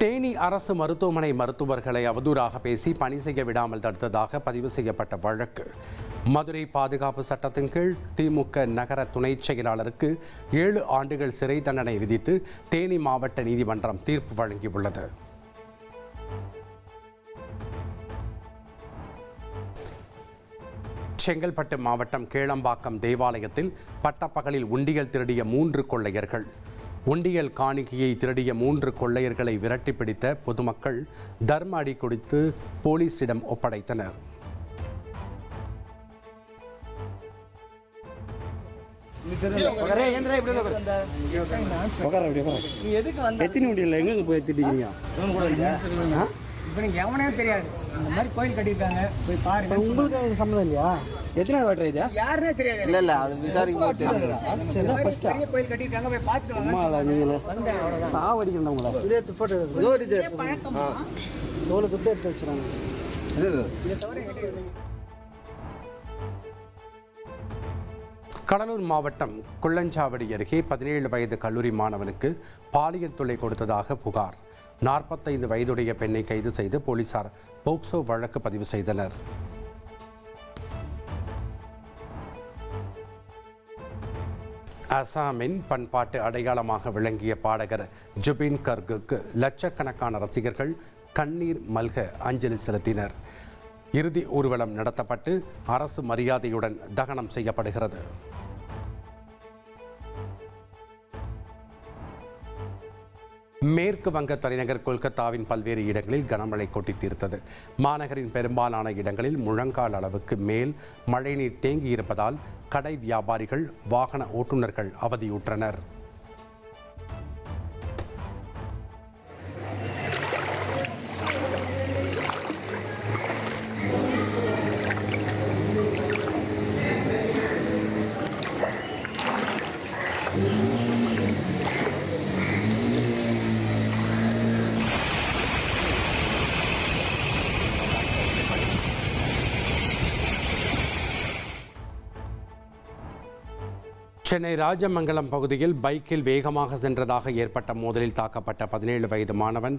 தேனி அரசு மருத்துவமனை மருத்துவர்களை அவதூறாக பேசி பணி செய்ய விடாமல் தடுத்ததாக பதிவு செய்யப்பட்ட வழக்கு. மதுரை பாதுகாப்பு சட்டத்தின் கீழ் திமுக நகர துணை செயலாளருக்கு ஏழு ஆண்டுகள் சிறை தண்டனை விதித்து தேனி மாவட்ட நீதிமன்றம் தீர்ப்பு வழங்கியுள்ளது. செங்கல்பட்டு மாவட்டம் கேளம்பாக்கம் தேவாலயத்தில் பட்டப்பகலில் உண்டியல் திருடிய மூன்று கொள்ளையர்கள். உண்டியல் காணிக்கையை திருடிய மூன்று கொள்ளையர்களை விரட்டி பிடித்த பொதுமக்கள் தர்ம அடி கொடுத்து போலீசிடம் ஒப்படைத்தனர். எத்தனை முடியல எங்க போய் திட்டிக்கிறீங்க? இப்போ நீங்க எவனே தெரியாது. இந்த மாதிரி கோயில் கட்டியிருக்காங்க. போய் பாருங்க. உங்களுக்கு சம்மந்தம் இல்லையா? எத்தனை வாட்டர் இதா? யாருனே தெரியாது. இல்ல இல்ல அது விசாரிக்கும் போது மாதிரி ஃபர்ஸ்டா பெரிய கோயில் கட்டியிருக்காங்க போய் பார்த்துட்டு வாங்க. அம்மா அவ்வளவுதான். சாவடிக்கணும் உங்களை. இதே துப்பாட்டு தோல் இது தோல் துட்டு எடுத்து வச்சுறாங்க இதை எதுவும் இல்லை. கடலூர் மாவட்டம் குள்ளஞ்சாவடி அருகே பதினேழு வயது கல்லூரி மாணவனுக்கு பாலியல் தொல்லை கொடுத்ததாக புகார். நாற்பத்தைந்து வயதுடைய பெண்ணை கைது செய்து போலீசார் போக்சோ வழக்கு பதிவு செய்தனர். அசாமின் பண்பாட்டு அடையாளமாக விளங்கிய பாடகர் ஜுபின் கர்குக்கு லட்சக்கணக்கான ரசிகர்கள் கண்ணீர் மல்க அஞ்சலி செலுத்தினர். இறுதி ஊர்வலம் நடத்தப்பட்டு அரசு மரியாதையுடன் தகனம் செய்யப்படுகிறது. மேற்கு வங்க தலைநகர் கொல்கத்தாவின் பல்வேறு இடங்களில் கனமழை கொட்டி தீர்த்தது. மாநகரின் பெரும்பாலான இடங்களில் முழங்கால் அளவுக்கு மேல் மழைநீர் தேங்கியிருப்பதால் கடை வியாபாரிகள் வாகன ஓட்டுநர்கள் அவதியுற்றனர். சென்னை ராஜமங்கலம் பகுதியில் பைக்கில் வேகமாக சென்றதாக ஏற்பட்ட மோதலில் தாக்கப்பட்ட பதினேழு வயது மாணவன்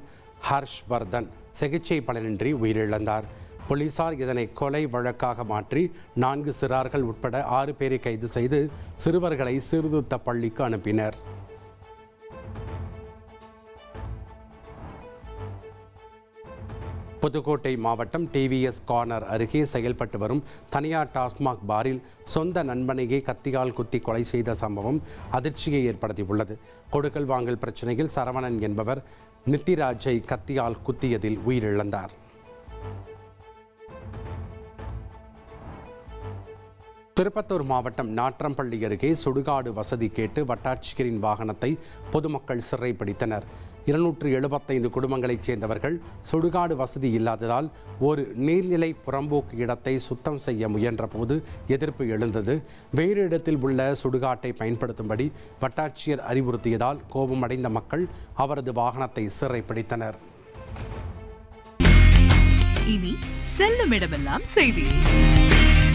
ஹர்ஷ்வர்தன் சிகிச்சை பலனின்றி உயிரிழந்தார். போலீசார் இதனை கொலை வழக்காக மாற்றி நான்கு சிறார்கள் உட்பட ஆறு பேரை கைது செய்து சிறுவர்களை சீர்திருத்த பள்ளிக்கு அனுப்பினர். புதுக்கோட்டை மாவட்டம் டிவிஎஸ் கார்னர் அருகே செயல்பட்டு வரும் தனியார் டாஸ்மாக் பாரில் சொந்த நண்பனையே கத்தியால் குத்தி கொலை செய்த சம்பவம் அதிர்ச்சியை ஏற்படுத்தியுள்ளது. கொடுக்கல் வாங்கல் பிரச்சனையில் சரவணன் என்பவர் நித்திராஜை கத்தியால் குத்தியதில் உயிரிழந்தார். திருப்பத்தூர் மாவட்டம் நாற்றம்பள்ளி அருகே சுடுகாடு வசதி கேட்டு வட்டாட்சியரின் வாகனத்தை பொதுமக்கள் சிறைப்பிடித்தனர். இருநூற்று எழுபத்தைந்து குடும்பங்களைச் சேர்ந்தவர்கள் சுடுகாடு வசதி இல்லாததால் ஒரு நீர்நிலை புறம்போக்கு இடத்தை சுத்தம் செய்ய முயன்றபோது எதிர்ப்பு எழுந்தது. வேறு இடத்தில் உள்ள சுடுகாட்டை பயன்படுத்தும்படி வட்டாட்சியர் அறிவுறுத்தியதால் கோபமடைந்த மக்கள் அவரது வாகனத்தை சிறைப்பிடித்தனர். இனி செல்லும் இடமெல்லாம் செய்தி.